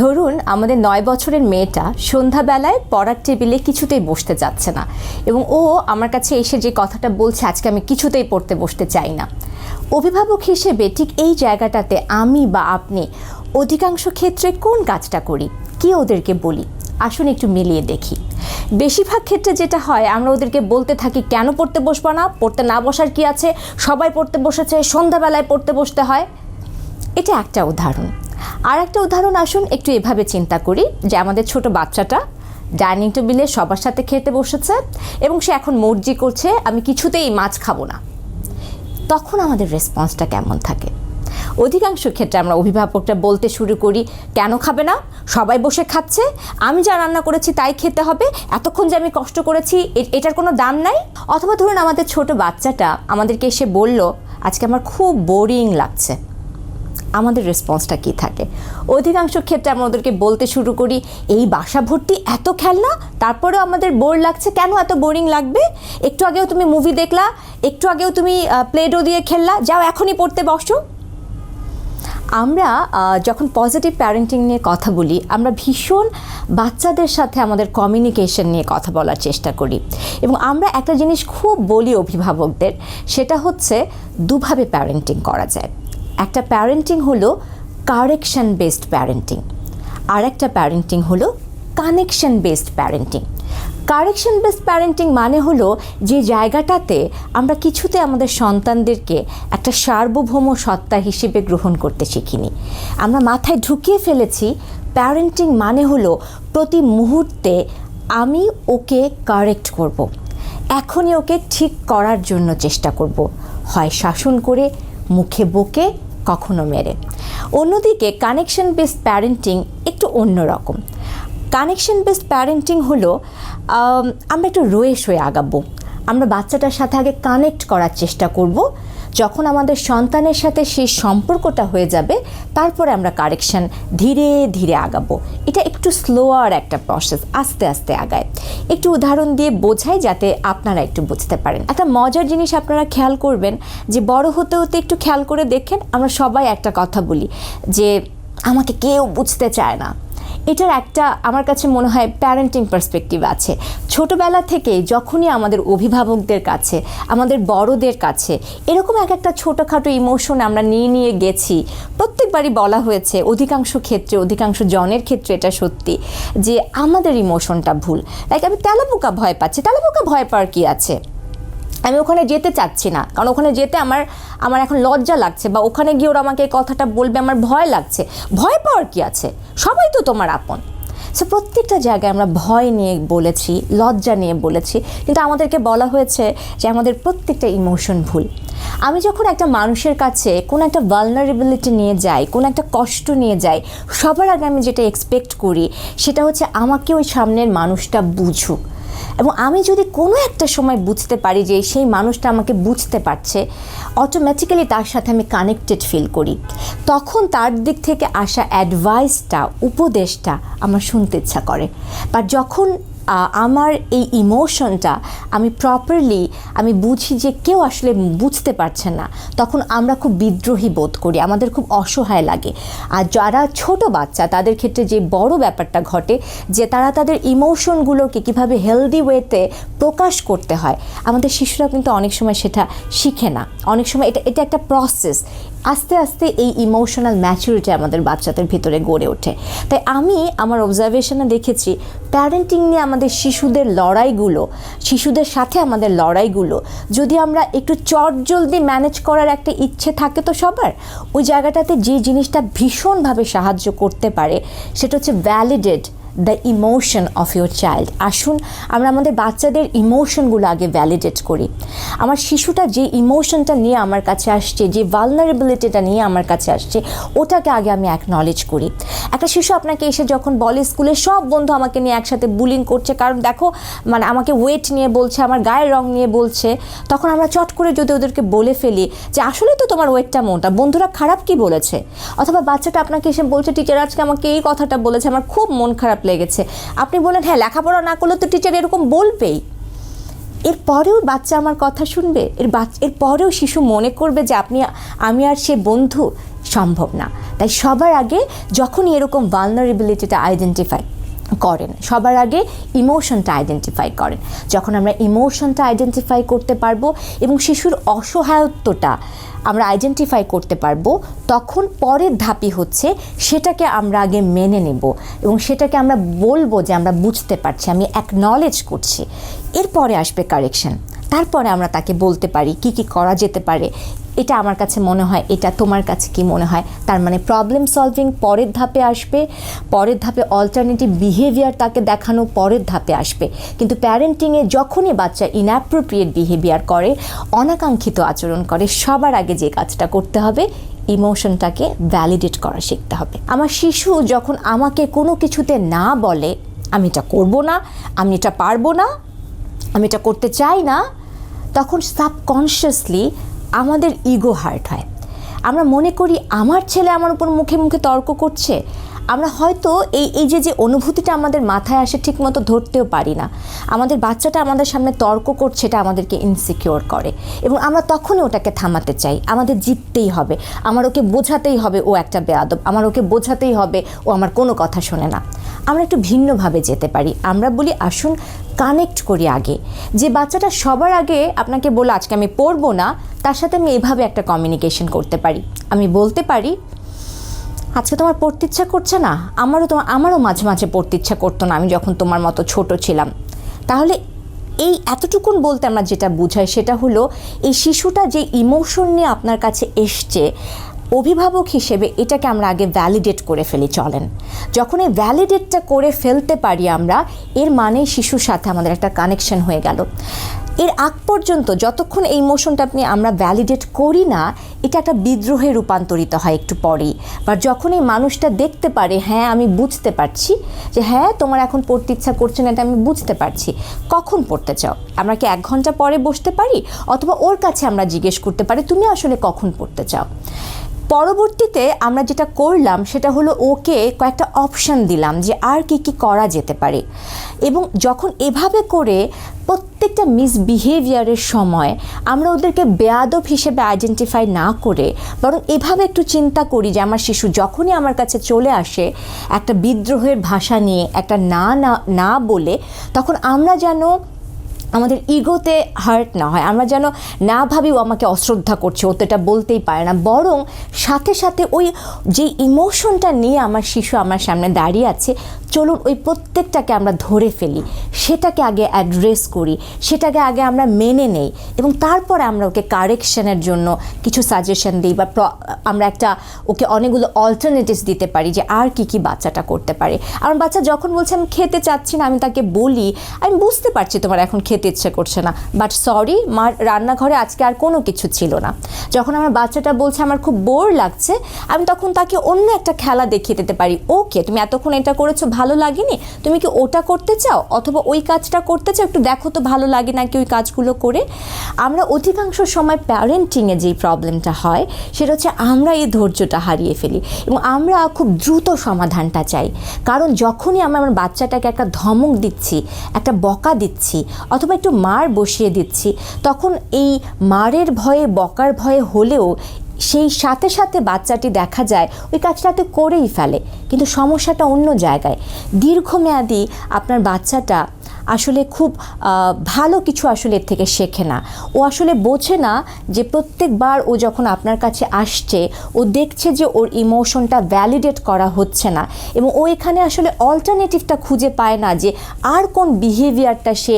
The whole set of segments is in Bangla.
ধরুন, আমাদের নয় বছরের মেয়েটা সন্ধ্যাবেলায় পড়ার টেবিলে কিছুতেই বসতে যাচ্ছে না এবং ও আমার কাছে এসে যে কথাটা বলছে, আজকে আমি কিছুতেই পড়তে বসতে চাই না। অভিভাবক হিসেবে ঠিক এই জায়গাটাতে আমি বা আপনি অধিকাংশ ক্ষেত্রে কোন কাজটা করি? কি ওদেরকে বলি? আসুন একটু মিলিয়ে দেখি। বেশিরভাগ ক্ষেত্রে যেটা হয়, আমরা ওদেরকে বলতে থাকি, কেন পড়তে বসবো না? পড়তে না বসার কি আছে? সবাই পড়তে বসেছে, সন্ধ্যাবেলায় পড়তে বসতে হয়। এটা একটা উদাহরণ। আর একটা উদাহরণ আসুন, একটু এভাবে চিন্তা করি যে আমাদের ছোট বাচ্চাটা ডাইনিং টেবিলে সবার সাথে খেতে বসেছে এবং সে এখন মর্জি করছে, আমি কিছুতেই মাছ খাব না। তখন আমাদের রেসপন্সটা কেমন থাকে? অধিকাংশ ক্ষেত্রে আমরা অভিভাবকটা বলতে শুরু করি, কেন খাবে না? সবাই বসে খাচ্ছে। আমি যা রান্না করেছি তাই খেতে হবে। এতক্ষণ যে আমি কষ্ট করেছি এটার কোনো দাম নাই। অথবা ধরুন আমাদের ছোট বাচ্চাটা আমাদেরকে এসে বলল, আজকে আমার খুব বোরিং লাগছে। আমাদের রেসপন্সটা কী থাকে? অধিকাংশ ক্ষেত্রে আমরা ওদেরকে বলতে শুরু করি, এই বাসা ভর্তি এত খেলনা? তারপরেও আমাদের বোর লাগছে। কেন এত বোরিং লাগবে? একটু আগেও তুমি মুভি দেখলা, একটু আগেও তুমি প্লেডো দিয়ে খেললা, যাও এখনই পড়তে বসো। আমরা যখন পজিটিভ প্যারেন্টিং নিয়ে কথা বলি, আমরা ভীষণ বাচ্চাদের সাথে আমাদের কমিউনিকেশন নিয়ে কথা বলার চেষ্টা করি। এবং আমরা একটা জিনিস খুব বলি অভিভাবকদের, সেটা হচ্ছে দুভাবে প্যারেন্টিং করা যায়। একটা প্যারেন্টিং হলো কারেকশন বেসড প্যারেন্টিং আর একটা প্যারেন্টিং হলো connection based parenting correction based parenting মানে হলো যে জায়গাটাতে আমরা কিছুতে আমাদের সন্তানদেরকে একটা সার্বভৌম সত্তা হিসেবে গ্রহণ করতে শিখিনি আমরা মাথায় ঢুকিয়ে ফেলেছি প্যারেন্টিং মানে হলো প্রতি মুহূর্তে আমি ওকে কারেক্ট করব। এখনই ওকে ঠিক করার জন্য চেষ্টা করব হয় শাসন করে, মুখে বকে কখনো মেরে অন্যদিকে কানেকশন বেসড প্যারেন্টিং একটু অন্যরকম কানেকশন বেসড প্যারেন্টিং হলো আমরা একটু রয়ে শয়ে আগাবো। আমরা বাচ্চাটার সাথে আগে কানেক্ট করার চেষ্টা করব। যখন আমাদের সন্তানের সাথে সেই সম্পর্কটা হয়ে যাবে, তারপরে আমরা কারেকশন ধীরে ধীরে আগাবো। এটা একটু স্লোয়ার একটা প্রসেস আস্তে আস্তে আগায়। একটু উদাহরণ দিয়ে বোঝাই যাতে আপনারা একটু বুঝতে পারেন। একটা মজার জিনিস আপনারা খেয়াল করবেন, যে বড় হতে হতে একটু খেয়াল করে দেখেন, আমরা সবাই একটা কথা বলি, যে আমাকে কেউ বুঝতে চায় না। এটার একটা আমার কাছে মনে হয় প্যারেন্টিং পার্সপেক্টিভ আছে। ছোটবেলা থেকে যখনই আমাদের অভিভাবকদের কাছে, আমাদের বড়দের কাছে এরকম এক একটা ছোটোখাটো ইমোশন আমরা নিয়ে নিয়ে গেছি, প্রত্যেকবারই বলা হয়েছে, অধিকাংশ ক্ষেত্রে, অধিকাংশ জনের ক্ষেত্রে এটা সত্যি যে আমাদের ইমোশনটা ভুল। লাইক আমি তেলাপোকা ভয় পাচ্ছি, তেলাপোকা ভয় পাওয়ার কী আছে? আমি ওখানে যেতে চাচ্ছি না। কারণ ওখানে যেতে আমার আমার এখন লজ্জা লাগছে বা ওখানে গিয়ে ওরা আমাকে কথাটা বলবে, আমার ভয় লাগছে। ভয় পাওয়ার কি আছে? সবাই তো তোমার আপন। সো প্রত্যেকটা জায়গায় আমরা ভয় নিয়ে বলেছি, লজ্জা নিয়ে বলেছি। কিন্তু আমাদেরকে বলা হয়েছে যে আমাদের প্রত্যেকটা ইমোশন ভুল। আমি যখন একটা মানুষের কাছে কোনো একটা ভালনারেবিলিটি নিয়ে যাই, কোনো একটা কষ্ট নিয়ে যাই, সবার আগে আমি যেটা এক্সপেক্ট করি, সেটা হচ্ছে আমাকে ওই সামনের মানুষটা বুঝুক। এবং আমি যদি কোনো একটা সময় বুঝতে পারি যে সেই মানুষটা আমাকে বুঝতে পারছে অটোমেটিক্যালি তার সাথে আমি কানেক্টেড ফিল করি। তখন তার দিক থেকে আসা অ্যাডভাইসটা উপদেশটা আমার শুনতে ইচ্ছা করে। বা যখন আমার এই ইমোশনটা আমি প্রপারলি আমি বুঝি যে কেউ আসলে বুঝতে পারছে না। তখন আমরা খুব বিদ্রোহী বোধ করি, আমাদের খুব অসহায় লাগে। আর যারা ছোট বাচ্চা, তাদের ক্ষেত্রে যে বড় ব্যাপারটা ঘটে, যে তারা তাদের ইমোশনগুলোকে কীভাবে হেলদি ওয়েতে প্রকাশ করতে হয়, আমাদের শিশুরা কিন্তু অনেক সময় সেটা শিখে না। অনেক সময় এটা এটা একটা প্রসেস আস্তে আস্তে এই ইমোশনাল ম্যাচুরিটি আমাদের বাচ্চাদের ভিতরে গড়ে ওঠে। তাই আমি আমার অবজারভেশনে দেখেছি প্যারেন্টিং নিয়ে আমাদের শিশুদের লড়াইগুলো, শিশুদের সাথে আমাদের লড়াইগুলো, যদি আমরা একটু চটজলদি ম্যানেজ করার একটা ইচ্ছে থাকে তো সবার, ওই জায়গাটাতে যে জিনিসটা ভীষণভাবে সাহায্য করতে পারে, সেটা হচ্ছে validated the emotion of your child আসুন, আমরা আমাদের বাচ্চাদের ইমোশনগুলো আগে ভ্যালিডেট করি। আমার শিশুটা যে ইমোশনটা নিয়ে আমার কাছে আসছে, যে ভালনারেবিলিটিটা নিয়ে আমার কাছে আসছে, ওটাকে আগে আমি অ্যাকনলেজ করি। একটা শিশু আপনাকে এসে যখন বলে, স্কুলে সব বন্ধু আমাকে নিয়ে একসাথে বুলিং করছে, কারণ দেখো মানে আমাকে ওয়েট নিয়ে বলছে, আমার গায়ের রং নিয়ে বলছে। তখন আমরা চট করে যদি ওদেরকে বলে ফেলি যে, আসলে তো তোমার ওয়েটটা মোটা, বন্ধুরা খারাপ কি বলেছে? অথবা বাচ্চাটা আপনাকে এসে বলছে, টিচার, আজকে আমাকে এই কথাটা বলেছে, আমার খুব মন খারাপ লেগেছে। আপনি বলেন হ্যাঁ লেখাপড়া না করলে তো টিচার এরকম বলবেই। এরপরেও বাচ্চা আমার কথা শুনবে। এর বাচ্চা এর পরেও শিশু মনে করবে যে, আপনি, আমি আর সে বন্ধু সম্ভব না। তাই সবার আগে যখনই এরকম ভালনারেবিলিটিটা আইডেন্টিফাই করেন। সবার আগে ইমোশনটা আইডেন্টিফাই করেন। যখন আমরা ইমোশনটা আইডেন্টিফাই করতে পারব এবং শিশুর অসহায়ত্বটা আমরা আইডেন্টিফাই করতে পারব, তখন পরের ধাপই হচ্ছে সেটাকে আমরা আগে মেনে নেব এবং সেটাকে আমরা বলব যে আমরা বুঝতে পারছি, আমি অ্যাকনলেজ করছি। এরপরে আসবে কারেকশন তারপরে আমরা তাকে বলতে পারি কি কি করা যেতে পারে এটা আমার কাছে মনে হয়, এটা তোমার কাছে কি মনে হয়? তার মানে প্রবলেম সলভিং পরের ধাপে আসবে, পরের ধাপে অল্টারনেটিভ বিহেভিয়ার তাকে দেখানো পরের ধাপে আসবে। কিন্তু প্যারেন্টিংয়ে যখনই বাচ্চা ইনঅ্যাপ্রোপ্রিয়েট বিহেভিয়ার করে, অনাকাঙ্ক্ষিত আচরণ করে, সবার আগে যে কাজটা করতে হবে ইমোশনটাকে ভ্যালিডেট করা শিখতে হবে। আমার শিশু যখন আমাকে কোনো কিছুতে না বলে, আমি এটা করব না, আমি এটা পারব না, আমি এটা করতে চাই না, তখন সাবকনশিয়াসলি আমাদের ইগো হার্ট হয়। আমরা মনে করি আমার ছেলে আমার উপর মুখে মুখে তর্ক করছে। আমরা হয়তো এই এই যে যে অনুভূতিটা আমাদের মাথায় আসে ঠিকমতো ধরতেও পারি না। আমাদের বাচ্চাটা আমাদের সামনে তর্ক করছে, এটা আমাদেরকে ইনসিকিওর করে। এবং আমরা তখনই ওটাকে থামাতে চাই। আমাদের জিততেই হবে। আমার ওকে বোঝাতেই হবে ও একটা বেয়াদব। আমার ওকে বোঝাতেই হবে ও আমার কোনো কথা শোনে না। আমরা একটু ভিন্নভাবে যেতে পারি। আমরা বলি, আসুন কানেক্ট করি আগে। যে বাচ্চাটা সবার আগে আপনাকে বলে, আজকে আমি পড়ব না। তার সাথে আমি এভাবে একটা কমিউনিকেশন করতে পারি। আমি বলতে পারি, আজকে তোমার পড়তে ইচ্ছা করছে না? আমারও তোমার আমারও মাঝে মাঝে পড়তে ইচ্ছা করতো না, আমি যখন তোমার মতো ছোট ছিলাম। তাহলে এই এতটুকুন বলতে আমরা যেটা বুঝাই সেটা হলো, এই শিশুটা যে ইমোশন নিয়ে আপনার কাছে এসছে, অভিভাবক হিসেবে এটাকে আমরা আগে ভ্যালিডেট করে ফেলি, চলেন। যখন এই ভ্যালিডেটটা করে ফেলতে পারি আমরা, এর মানে শিশুর সাথে আমাদের একটা কানেকশন হয়ে গেল। এর আগ পর্যন্ত যতক্ষণ এই মোশনটা আপনি আমরা ভ্যালিডেট করি না, এটা একটা বিদ্রোহে রূপান্তরিত হয় একটু পরেই। বা যখন এই মানুষটা দেখতে পারে হ্যাঁ আমি বুঝতে পারছি যে হ্যাঁ তোমার এখন পড়তে ইচ্ছা করছে না, এটা আমি বুঝতে পারছি। কখন পড়তে চাও? আমরা কি এক ঘণ্টা পরে বসতে পারি? অথবা ওর কাছে আমরা জিজ্ঞেস করতে পারি, তুমি আসলে কখন পড়তে চাও? পরবর্তীতে আমরা যেটা করলাম সেটা হলো ওকে কয়েকটা অপশান দিলাম যে আর কি কি করা যেতে পারে। এবং যখন এভাবে করে প্রত্যেকটা মিসবিহেভিয়ারের সময় আমরা ওদেরকে বেয়াদব হিসেবে আইডেন্টিফাই না করে বরং এভাবে একটু চিন্তা করি যে আমার শিশু যখনই আমার কাছে চলে আসে একটা বিদ্রোহের ভাষা নিয়ে, একটা না না বলে, তখন আমরা যেন আমাদের ইগোতে হার্ট না হয়। আমরা যেন না ভাবি ও আমাকে অশ্রদ্ধা করছে, ও তো এটা বলতেই পারে না। বরং সাথে সাথে ওই যে ইমোশনটা নিয়ে আমার শিশু আমার সামনে দাঁড়িয়ে আছে, চলুন ওই প্রত্যেকটাকে আমরা ধরে ফেলি। সেটাকে আগে অ্যাড্রেস করি, সেটাকে আগে আমরা মেনে নেই এবং তারপরে আমরা ওকে কারেকশনের জন্য কিছু সাজেশন দিই বা আমরা একটা ওকে অনেকগুলো অল্টারনেটিভস দিতে পারি যে আর কি কি বাচ্চাটা করতে পারে। আমার বাচ্চা যখন বলছে, আমি খেতে চাচ্ছি না, আমি তাকে বলি, আমি বুঝতে পারছি তোমার এখন খেতে ইচ্ছে করছে না। বাট সরি মার রান্নাঘরে আজকে আর কোনো কিছু ছিল না। যখন আমার বাচ্চাটা বলছে আমার খুব বোর লাগছে, আমি তখন তাকে অন্য একটা খেলা দেখিয়ে দিতে পারি। ওকে তুমি এতক্ষণ এটা করেছ, ভালো লাগেনি? তুমি কি ওটা করতে চাও? অথবা ওই কাজটা করতে চাও? একটু দেখো তো ভালো লাগে নাকি ওই কাজগুলো করে। আমরা অধিকাংশ সময় প্যারেন্টিংয়ে যেই প্রবলেমটা হয়, সেটা হচ্ছে আমরা এই ধৈর্যটা হারিয়ে ফেলি। এবং আমরা খুব দ্রুত সমাধানটা চাই। কারণ যখনই আমরা আমার বাচ্চাটাকে একটা ধমক দিচ্ছি, একটা বকা দিচ্ছি, অথবা একটু মার বসিয়ে দিচ্ছি। তখন এই মারের ভয়ে, বকার ভয়ে হলেও সেই সাথে সাথে বাচ্চাটি দেখা যায়, ওই কাজটাতে করেই ফেলে। কিন্তু সমস্যাটা অন্য জায়গায়। দীর্ঘমেয়াদী আপনার বাচ্চাটা আসলে খুব ভালো কিছু আসলে এর থেকে শেখে না। ও আসলে বোঝে না যে প্রত্যেকবার ও যখন আপনার কাছে আসছে, ও দেখছে যে ওর ইমোশনটা ভ্যালিডেট করা হচ্ছে না। এবং ও এখানে আসলে অল্টারনেটিভটা খুঁজে পায় না যে আর কোন বিহেভিয়ারটা সে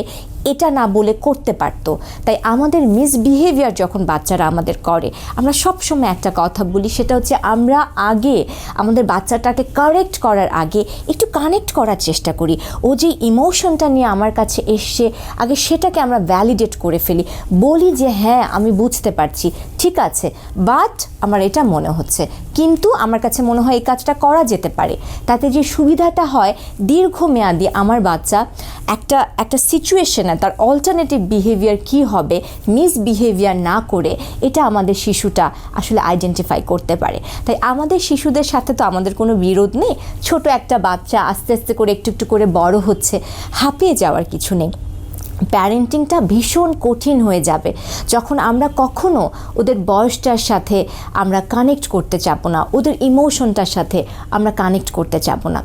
এটা না বলে করতে পারতো। তাই আমাদের মিসবিহেভিয়ার যখন বাচ্চারা আমাদের করে, আমরা সবসময় একটা কথা বলি, সেটা হচ্ছে আমরা আগে আমাদের বাচ্চাটাকে কারেক্ট করার আগে একটু কানেক্ট করার চেষ্টা করি। ও যে ইমোশনটা নিয়ে আমার কাছে এসছে, আগে সেটাকে আমরা ভ্যালিডেট করে ফেলি। বলি যে হ্যাঁ আমি বুঝতে পারছি। ঠিক আছে বাট আমার এটা মনে হচ্ছে। কিন্তু আমার কাছে মনে হয় এই কাজটা করা যেতে পারে। তাতে যে সুবিধাটা হয়, দীর্ঘমেয়াদী আমার বাচ্চা একটা একটা সিচুয়েশনে তার অল্টারনেটিভ বিহেভিয়ার কি হবে মিসবিহেভিয়ার না করে এটা আমাদের শিশুটা আসলে আইডেন্টিফাই করতে পারে। তাই আমাদের শিশুদের সাথে তো আমাদের কোনো বিরোধ নেই। ছোট একটা বাচ্চা আস্তে আস্তে করে একটু একটু করে বড় হচ্ছে, হাঁপিয়ে যাওয়ার কিছু নেই। প্যারেন্টিংটা ভীষণ কঠিন হয়ে যাবে। যখন আমরা কখনো ওদের বয়সটার সাথে আমরা কানেক্ট করতে চাবো না, ওদের ইমোশনটার সাথে আমরা কানেক্ট করতে চাবো না।